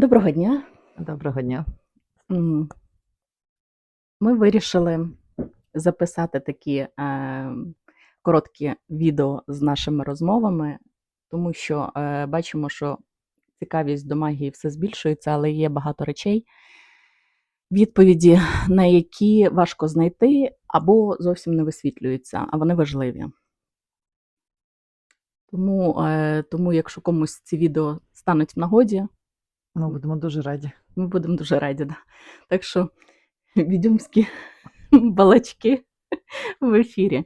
Доброго дня. Доброго дня. Ми вирішили записати такі е, короткі відео з нашими розмовами, тому що е, бачимо, що цікавість до магії все збільшується, але є багато речей, відповіді на які важко знайти або зовсім не висвітлюються, а вони важливі. Тому, е, тому якщо комусь ці відео стануть в нагоді, Ми будемо дуже раді. Ми будемо дуже раді. Да. Так що відьомські балачки в ефірі.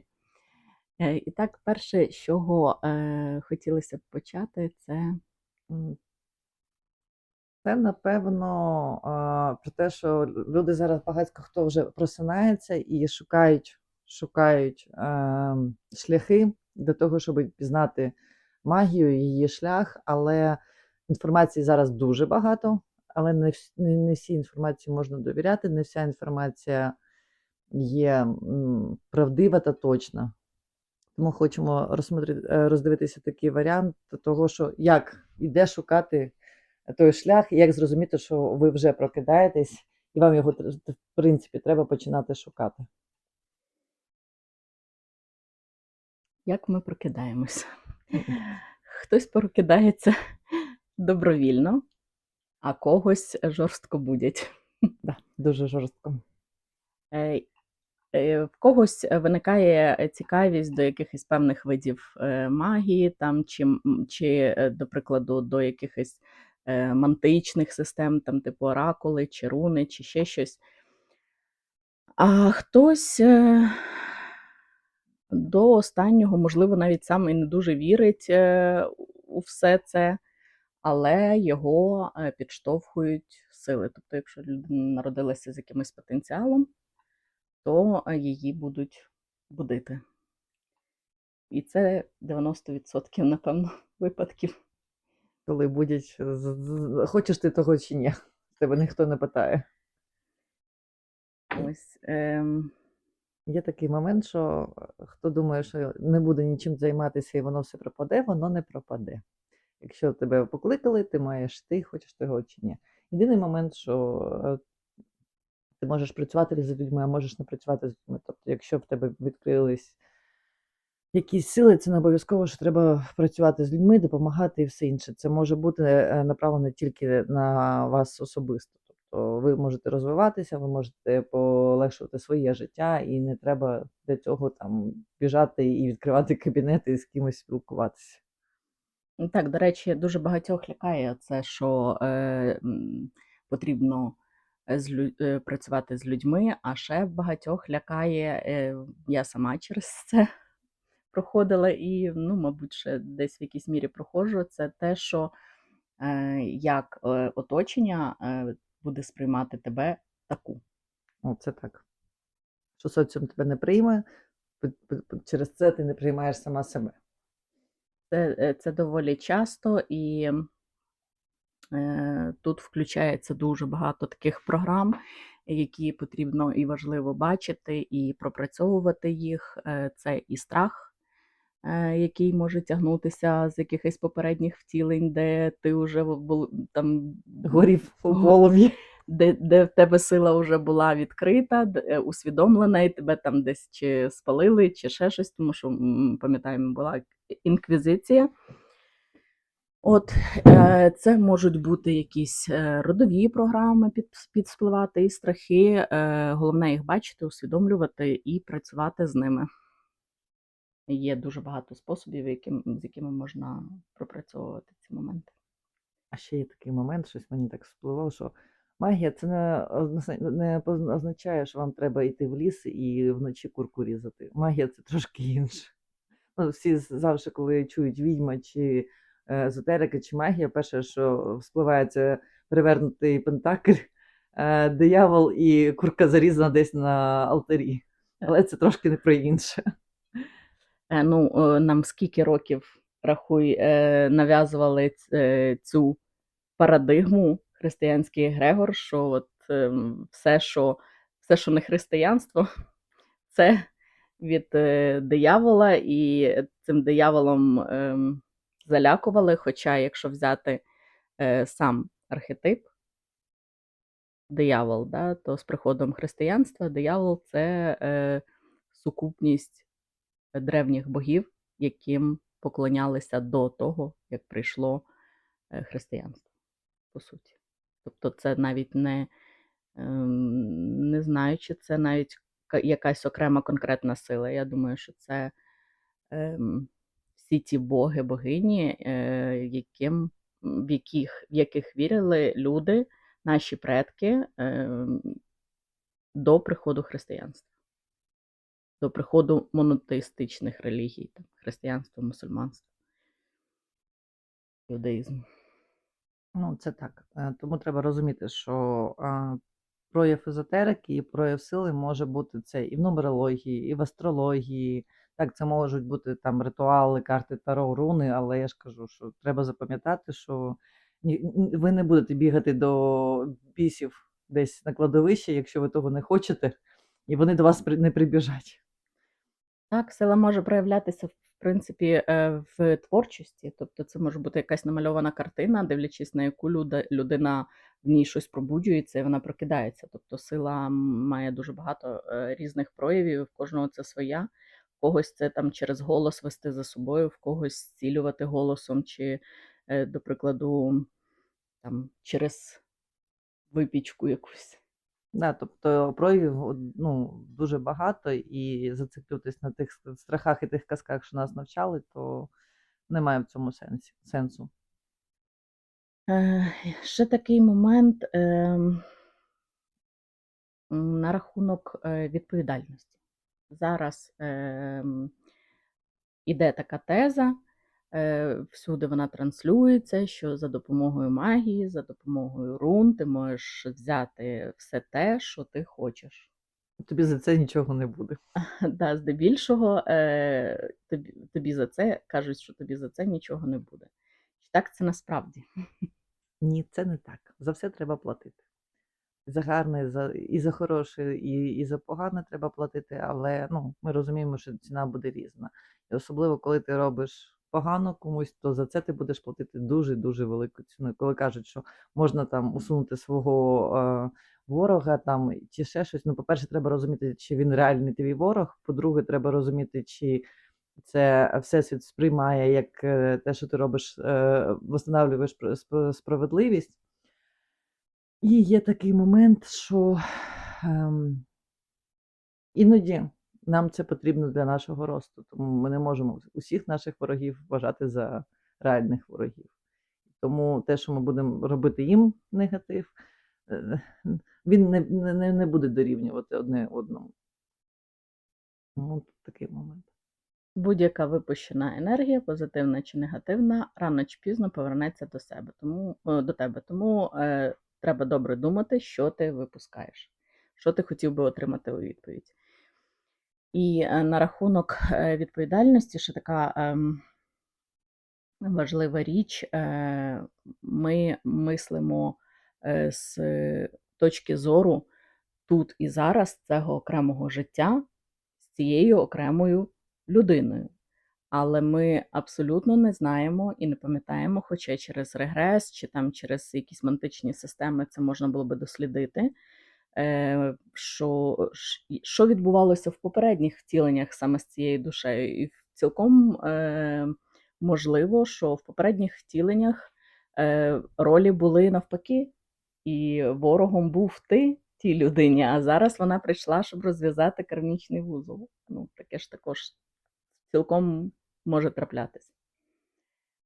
Е, І так, перше, з чого е, хотілося б почати, це Це, напевно, про те, що люди зараз багато хто вже просинається і шукають, шукають е, шляхи для того, щоб пізнати магію, її шлях, але інформації зараз дуже багато, але не, не, всій інформації можна довіряти, не вся інформація є правдива та точна. Тому хочемо е, роздивитися такий варіант того, що як і де шукати той шлях, і як зрозуміти, що ви вже прокидаєтесь, і вам його в принципі треба починати шукати. як ми прокидаємося. Хтось прокидається добровільно, а когось жорстко будять. Да, дуже жорстко. Е, е, В когось виникає цікавість до якихось певних видів е, магії, там, чи, чи, до прикладу, до якихось мантичних систем, там, типу оракули, чи руни, чи ще щось. А хтось до останнього, можливо, навіть сам і не дуже вірить у все це, але його е, підштовхують сили. Тобто, якщо людина народилася з якимось потенціалом, то е, її будуть будити. І це 90%, напевно, випадків. Коли будуть, хочеш ти того чи ні, тебе ніхто не питає. Ось, ем, Є такий момент, що е, хто думає, що не буде нічим займатися і воно все пропаде, воно не пропаде. Якщо тебе покликали, ти маєш ти, хочеш того чи ні. Єдиний момент, що е, ти можеш працювати з людьми, а можеш не працювати з людьми. Тобто, якщо в тебе відкрились якісь сили, це не обов'язково, що треба працювати з людьми, допомагати і все інше. Це може бути е, направлено тільки на вас особисто. Тобто ви можете розвиватися, ви можете полегшувати своє життя, і не треба для цього там біжати і відкривати кабінети і з кимось спілкуватися. Ну Так, до речі, дуже багатьох лякає це, що е, потрібно е, з лю- е, працювати з людьми, а ще багатьох лякає, е, я сама через це проходила і, ну, мабуть, ще десь в якійсь мірі проходжу, це те, що е, як е, оточення е, буде сприймати тебе таку. Оце так. Що соціум тебе не прийме, через це ти не приймаєш сама себе. Це, е, це доволі часто, і е, тут включається дуже багато таких програм, які потрібно і важливо бачити, і пропрацьовувати їх. Е, Це і страх, е, який може тягнутися з якихось попередніх втілень, де ти вже там Горів у Го- полум'ї. Де, де в тебе сила вже була відкрита, е, усвідомлена, і тебе там десь чи спалили, чи ще щось, тому що пам'ятаємо, була інквізиція. От е, це можуть бути якісь е, родові програми під, підспливати і страхи. Головне їх бачити, усвідомлювати і працювати з ними. Є дуже багато способів, яким, з якими можна пропрацьовувати ці моменти. А ще є такий момент, щось мені так спливало, що магія це не, не означає, що вам треба йти в ліс і вночі курку різати. Магія це трошки інше. Ну, всі завжди, коли чують відьма чи е, езотерика, чи магія, перше, що вспливає, це перевернутий пентакль, е, диявол і курка зарізана десь на алтарі. Але це трошки не про інше. Е, Ну, нам скільки років рахуй, нав'язували цю парадигму християнський Грегор, що от ем, все, що, все, що не християнство, це від е, диявола, і цим дияволом ем, залякували. Хоча, якщо взяти е, сам архетип, диявол, да, то з приходом християнства диявол це е, сукупність древніх богів, яким поклонялися до того, як прийшло християнство, по суті. Тобто, це навіть не, ем, не знаю, чи це навіть якась окрема конкретна сила. Я думаю, що це ем, всі ті боги, богині, е, яким, в, яких, в яких вірили люди, наші предки ем, до приходу християнства, до приходу монотеїстичних релігій, там, християнство, мусульманство, юдаїзм. Ну, це так. Е, Тому треба розуміти, що прояв езотерики і прояв сили може бути це і в нумерології, і в астрології. Так, це можуть бути там ритуали, карти Таро, руни, але я ж кажу, що треба запам'ятати, що ви не будете бігати до бісів десь на кладовище, якщо ви того не хочете, і вони до вас не прибіжать. Так, сила може проявлятися, в принципі, е, в творчості. Тобто це може бути якась намальована картина, дивлячись на яку людина в ній щось пробуджується і вона прокидається. Тобто сила має дуже багато е, різних проявів, в кожного це своя. В когось це там через голос вести за собою, в когось зцілювати голосом, чи, е, до прикладу, там, через випічку якусь. Да, тобто проявів ну, дуже багато, і зациклюватись на тих страхах і тих казках, що нас навчали, то немає в цьому сенсі, сенсу. Е, ще такий момент м, на рахунок е, відповідальності. Зараз ем, іде така теза, е, всюди вона транслюється, що за допомогою магії, за допомогою рун ти можеш взяти все те, що ти хочеш. Тобі за це нічого не буде. Да, здебільшого е, тобі, тобі за це кажуть, що тобі за це нічого не буде. Чи так це насправді? Ні, це не так. За все треба платити. За гарне, за, і за хороше, і, і за погане треба платити, але ну, ми розуміємо, що ціна буде різна. І особливо, коли ти робиш погано комусь, то за це ти будеш платити дуже-дуже велику ціну. Коли кажуть, що можна там усунути свого е, ворога там чи ще щось. Ну, по-перше, треба розуміти, чи він реальний твій ворог. По-друге, треба розуміти, чи це всесвіт сприймає як е, те, що ти робиш, е, восстанавлюєш справедливість. І є такий момент, що ем, іноді нам це потрібно для нашого росту, тому ми не можемо усіх наших ворогів вважати за реальних ворогів. Тому те, що ми будемо робити їм негатив, е, він не, не, не буде дорівнювати одне одному. Тут такий момент. Будь-яка випущена енергія, позитивна чи негативна, рано чи пізно повернеться до себе, тому до тебе. Тому е, треба добре думати, що ти випускаєш, що ти хотів би отримати у відповідь. І е, на рахунок е, відповідальності, ще така ем, важлива річ, е, ми мислимо з точки зору тут і зараз цього окремого життя з цією окремою людиною. Але ми абсолютно не знаємо і не пам'ятаємо, хоча через регрес чи там через якісь мантичні системи це можна було би дослідити, що, що відбувалося в попередніх втіленнях саме з цією душею. І цілком е, можливо, що в попередніх втіленнях е, ролі були навпаки, і ворогом був ти тій людині, а зараз вона прийшла, щоб розв'язати кармічний вузол. Ну, таке ж також цілком може траплятися.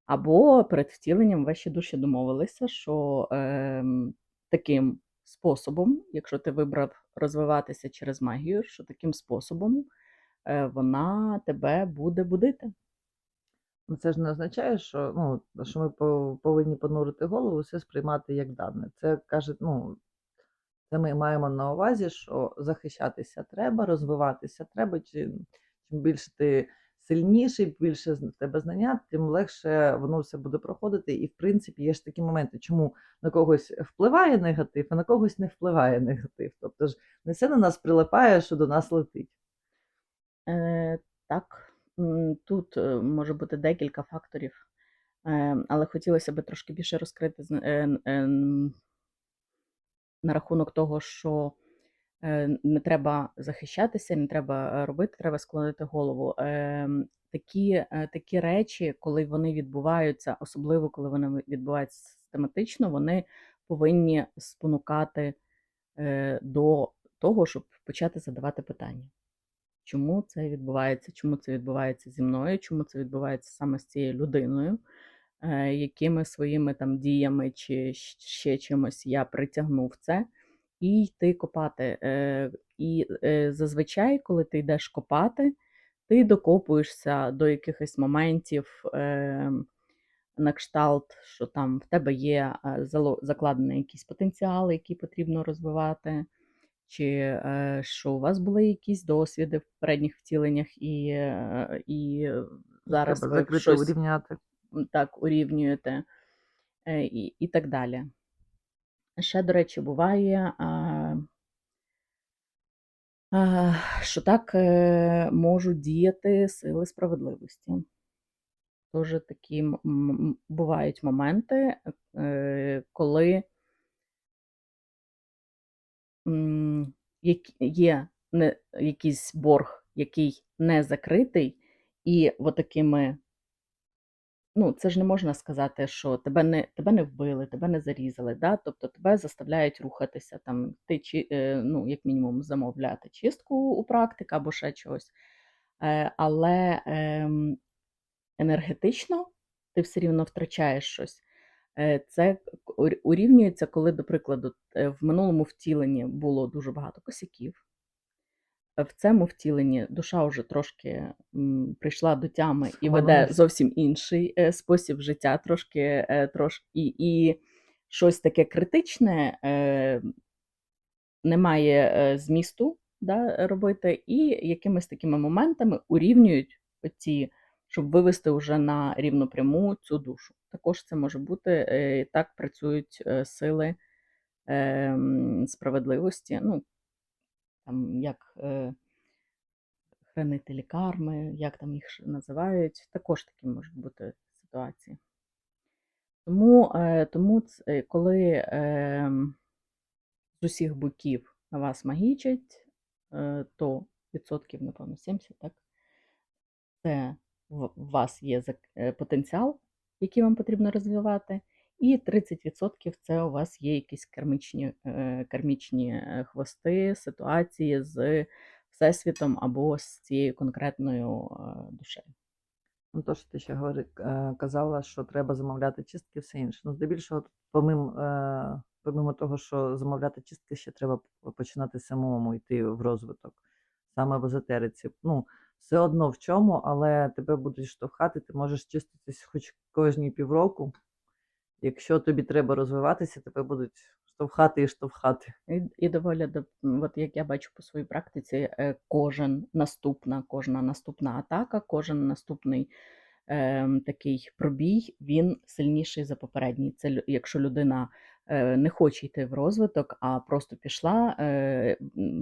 Або перед втіленням ваші душі домовилися, що ем, таким способом, якщо ти вибрав розвиватися через магію, що таким способом е, вона тебе буде будити. Ну, Це ж не означає, що, ну, що ми повинні понурити голову, все сприймати як дане. Це каже, ну, це ми маємо на увазі, що захищатися треба, розвиватися треба. Чим, більше ти сильніший, більше в тебе знання, тим легше воно все буде проходити. І в принципі є ж такі моменти, чому на когось впливає негатив, а на когось не впливає негатив. Тобто ж не все на нас прилипає, що до нас летить. Е, так, тут е, може бути декілька факторів. Е, але хотілося б трошки більше розкрити е, на рахунок того, що не треба захищатися, не треба е, робити, треба склонити голову. Е, такі, е, такі речі, коли вони відбуваються, особливо коли вони відбуваються систематично, вони повинні спонукати е, до того, щоб почати задавати питання. Чому це відбувається? Чому це відбувається зі мною? Чому це відбувається саме з цією людиною? Е, якими своїми там діями чи ще чимось я притягнув це, і йти копати. Е, і е, зазвичай, коли ти йдеш копати, ти докопуєшся до якихось моментів. Е, на кшталт, що там в тебе є е, зало- закладений якийсь потенціал, який потрібно розвивати, чи що у вас були якісь досвіди в передніх втіленнях, і, і зараз Треба ви щось урівняти. так урівнюєте, і, і так далі. Ще, до речі, буває, що так е, можуть діяти сили справедливості. Тоже такі бувають моменти, е, коли є якийсь борг, який не закритий, і отакими, ну, це ж не можна сказати, що тебе не, тебе не вбили, тебе не зарізали, да? тобто тебе заставляють рухатися, там, ти, чи- е, ну, як мінімум, замовляти чистку у практика або ще чогось. Е, але ем, енергетично ти все рівно втрачаєш щось. Е, Це урівнюється, коли, до прикладу, в минулому втіленні було дуже багато косяків. В цьому втіленні душа вже трошки прийшла до тями і веде зовсім інший е, спосіб життя, трошки, е, трош, і, і щось таке критичне е, немає змісту да, робити, і якимись такими моментами урівнюють оці, щоб вивести вже на рівну пряму цю душу. Також це може бути, так працюють сили е, справедливості, ну, там, як е, хранителі карми, як там їх називають, також такі можуть бути ситуації. Тому, е, тому ц- е, коли е, з усіх боків на вас магічать, е, то відсотків, напевно, 70, так? Це в вас є е, потенціал, який вам потрібно розвивати, і 30% це у вас є якісь кармічні, е, кармічні е, хвости, ситуації з Всесвітом або з цією конкретною е, душею. Ну, то, що ти ще говори, казала, що треба замовляти чистки все інше. Ну, здебільшого, помимо, помимо того, що замовляти чистки, ще треба починати самому йти в розвиток, саме в езотериці. Ну, все одно в чому, але тебе будуть штовхати, ти можеш чиститись хоч кожні півроку. Якщо тобі треба розвиватися, тебе будуть штовхати і штовхати. І, і доволі до от як я бачу по своїй практиці, е, кожен наступна, кожна наступна атака, кожен наступний е, такий пробій, він сильніший за попередній. Це якщо людина е, не хоче йти в розвиток, а просто пішла, е,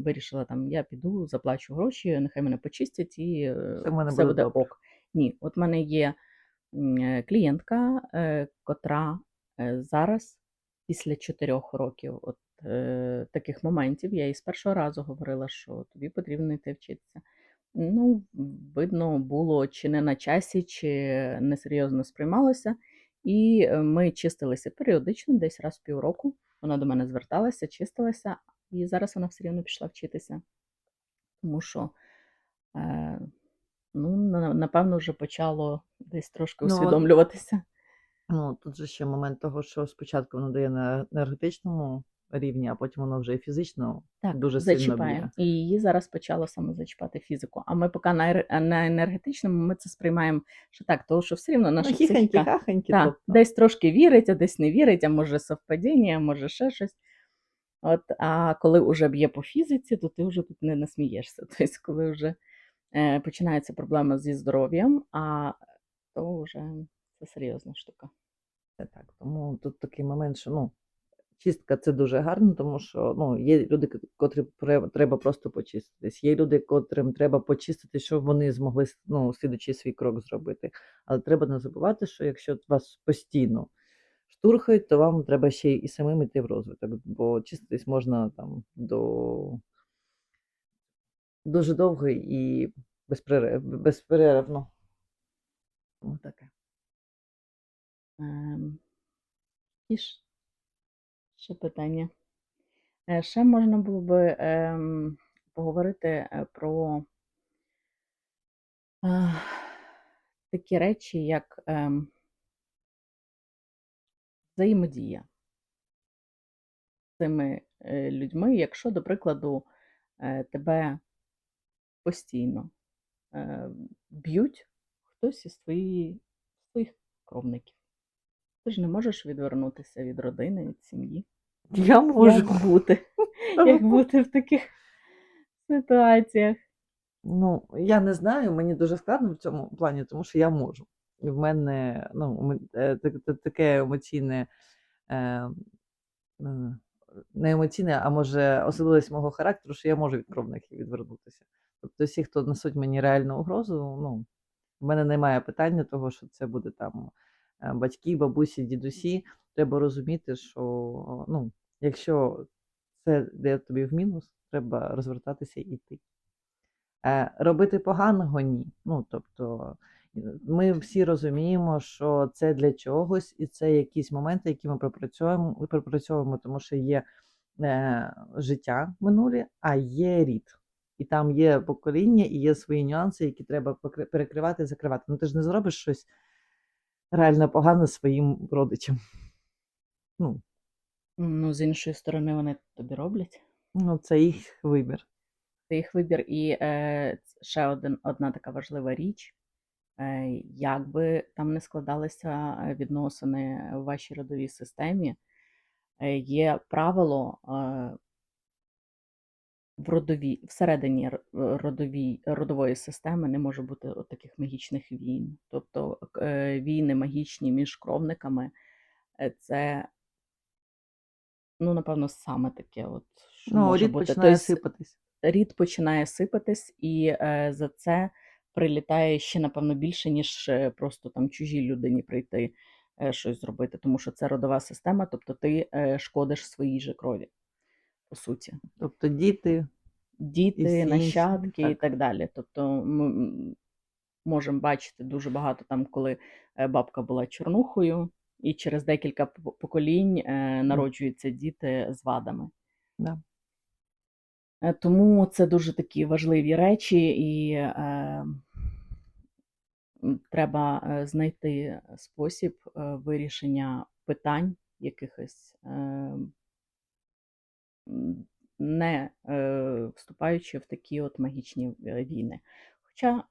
вирішила там, я піду, заплачу гроші, нехай мене почистять і е, Все мене все буде ок. Ні, от в мене є клієнтка, котра зараз після чотирьох років от, е, таких моментів я їй з першого разу говорила, що тобі потрібно йти вчитися. Ну, видно, було чи не на часі, чи несерйозно сприймалося. І е, ми чистилися періодично, десь раз в півроку. Вона до мене зверталася, чистилася, і зараз вона все рівно пішла вчитися. Тому що, е, ну, напевно, вже почало десь трошки Ну, усвідомлюватися. Ну, тут же ще момент того, що спочатку воно дає на енергетичному рівні, а потім воно вже і фізично Так, дуже сильно б'є. І її зараз почало саме зачіпати фізику. А ми поки на, на енергетичному ми це сприймаємо, що так, тому що все рівно Ну, наша хіхенькі, психіка хахенькі, так, тобто. десь трошки вірить, а десь не вірить, а може совпадіння, а може ще щось. От, а коли вже б'є по фізиці, то ти вже тут не насмієшся. Тобто, коли вже е, починається проблема зі здоров'ям, а то вже це серйозна штука. Так. Тому тут такий момент, що ну, чистка це дуже гарно, тому що ну, є люди, котрі треба просто почиститись. Є люди, котрим треба почистити, щоб вони змогли ну, слідуючий свій крок зробити. Але треба не забувати, що якщо вас постійно штурхають, то вам треба ще і самим йти в розвиток, бо чиститись можна там до дуже довго і безперервно. Таке. І ще питання. Е, Ще можна було би ем, поговорити е, про е, такі речі, як ем, взаємодія з цими людьми, якщо, до прикладу, тебе постійно б'ють хтось із твої, своїх кровників. Ти ж не можеш відвернутися від родини, від сім'ї. Я можу. Як бути? Як бути в таких ситуаціях? Ну, я не знаю, мені дуже складно в цьому плані, тому що я можу. І в мене ну, ем- е, так- так- таке емоційне, е, е, не емоційне, а може особливість мого характеру, що я можу від кровників відвернутися. Тобто, всі, хто несуть мені реальну угрозу, ну, в мене немає питання того, що це буде там батьки, бабусі, дідусі. Треба розуміти, що ну, якщо це йде тобі в мінус, треба розвертатися і йти. Е, робити поганого ні. Ну, тобто, е, ми всі розуміємо, що це для чогось, і це якісь моменти, які ми пропрацьовуємо, пропрацьовуємо, тому що є е, життя минулі, а є рід. І там є покоління, і є свої нюанси, які треба перекривати і закривати. Ну ти ж не зробиш щось реально погане своїм родичам. Ну, Ну, з іншої сторони, вони тобі роблять. ну це їх вибір. Це їх вибір. І е, ще один, одна така важлива річ. Е, як би там не складалися е, відносини в вашій родовій системі, е, є правило е, в родовій, всередині р- родовій, родової системи не може бути от таких магічних війн. Тобто е, війни магічні між кровниками е, це, ну, напевно, саме таке, от, що Ну, може рід бути. починає Тобто, сипатись. рід починає сипатись, і е, за це прилітає ще, напевно, більше, ніж е, просто там чужій людині прийти е, щось зробити, тому що це родова система, тобто ти е, шкодиш своїй же крові, по суті. Тобто діти, Діти, інші, нащадки і так. так далі. Тобто ми можемо бачити дуже багато там, коли е, бабка була чорнухою, і через декілька поколінь е, народжуються діти з вадами. да. Е, Тому це дуже такі важливі речі, і е, треба знайти спосіб вирішення питань якихось, е, не е, вступаючи в такі от магічні е, війни. Хоча,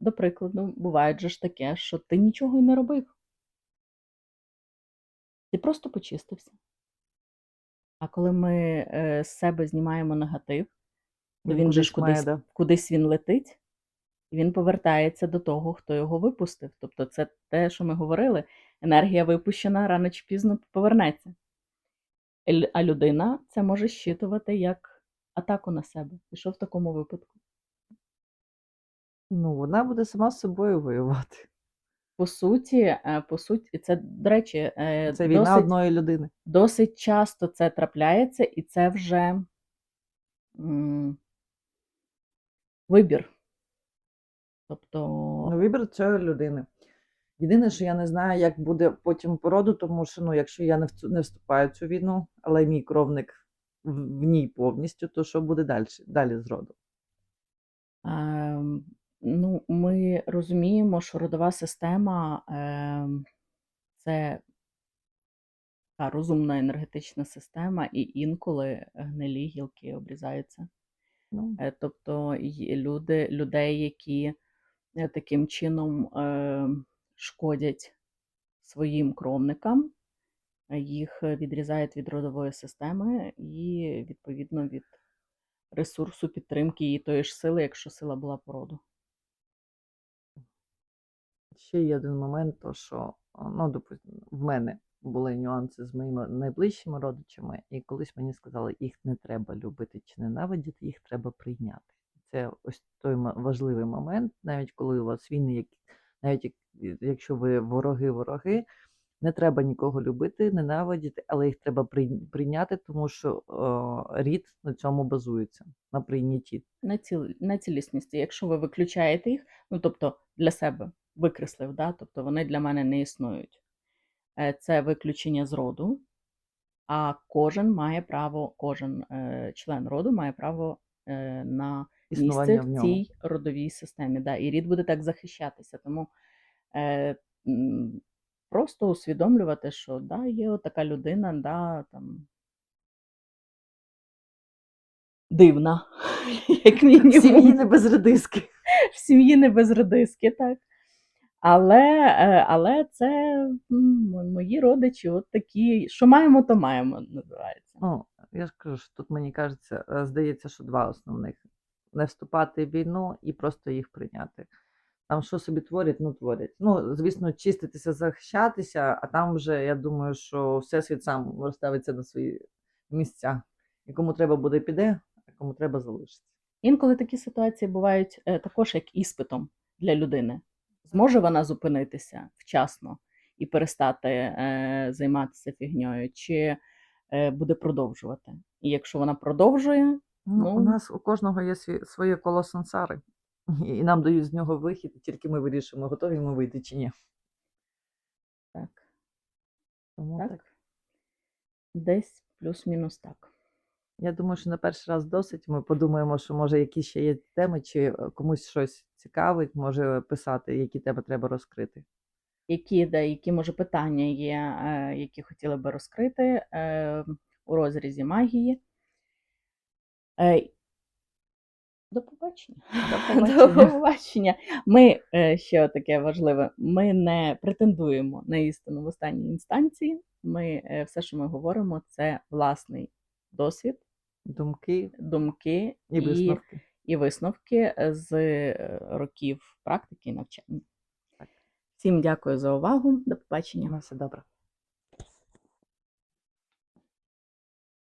до прикладу, буває же ж таке, що ти нічого й не робив. Ти просто почистився. А коли ми е, з себе знімаємо негатив, то Він він же ж кудись має, кудись, да. кудись він летить, і він повертається до того, хто його випустив. Тобто, це те, що ми говорили, енергія випущена рано чи пізно повернеться. А людина це може щитувати як атаку на себе. І що в такому випадку? Ну, вона буде сама з собою воювати. По суті, е, по суті, це, до речі, е, Це війна досить, одної людини. досить часто це трапляється, і це вже м, вибір. Тобто, Ну, вибір цієї людини. Єдине, що я не знаю, як буде потім породу, тому що ну, якщо я не, не вступаю в цю війну, але мій кровник в, ній повністю, то що буде далі, далі з роду? Ем, Ну, ми розуміємо, що родова система ем, це така розумна енергетична система, і інколи гнилі гілки обрізаються. Ну, Е, Тобто люди, людей, які е, таким чином ем, шкодять своїм кровникам, їх е, відрізають від родової системи і, відповідно, від ресурсу підтримки і тої ж сили, якщо сила була породу. ще є один момент, то що ну, допустим, в мене були нюанси з моїми найближчими родичами, і колись мені сказали, їх не треба любити чи ненавидіти, їх треба прийняти. Це ось той важливий момент, навіть коли у вас війни, як- навіть якщо ви вороги, вороги, не треба нікого любити, ненавидіти, але їх треба прийняти, тому що о, рід на цьому базується, на прийнятті. на, ціл, на цілісності. Якщо ви виключаєте їх, ну тобто для себе викреслив, да? тобто вони для мене не існують. Е, Це виключення з роду, а кожен має право, кожен е, член роду має право е, на Існування в в цій родовій системі. Да? І рід буде так захищатися. Тому е, просто усвідомлювати, що да, є така людина, да, там. Дивна, як В сім'ї не без редиски. в сім'ї не без редиски, так. Але, е, але це мої родичі, от такі, що маємо, то маємо, називається. Ну, я ж кажу, що тут мені кажеться, е, здається, що два основних: не вступати в війну і просто їх прийняти. Там що собі творять, ну творять. Ну, звісно, чиститися, захищатися, а там вже я думаю, що всесвіт сам розставиться на свої місця. І кому треба буде піде, а кому треба залишиться. Інколи такі ситуації бувають е, також як іспитом для людини. Зможе вона зупинитися вчасно і перестати е, займатися фігньою, чи е, буде продовжувати. І якщо вона продовжує, Ну, Ну. у нас у кожного є своє коло сансари, і нам дають з нього вихід, і тільки ми вирішуємо, готові ми вийти чи ні. так, Тому так, так. десь плюс-мінус так. Я думаю, що на перший раз досить. Ми подумаємо, що може які ще є теми, чи е, комусь щось цікавить, може писати, які теми треба розкрити. які, да, які може питання є, е, які хотіли би розкрити е, у розрізі магії. Е, до побачення. До До побачення. побачення. Ми е, ще таке важливе: ми не претендуємо на істину в останній інстанції. Ми е, все, що ми говоримо, це власний досвід, Думки думки і висновки. і висновки з років практики і навчання. Так. Всім дякую за увагу. До побачення. На все добре.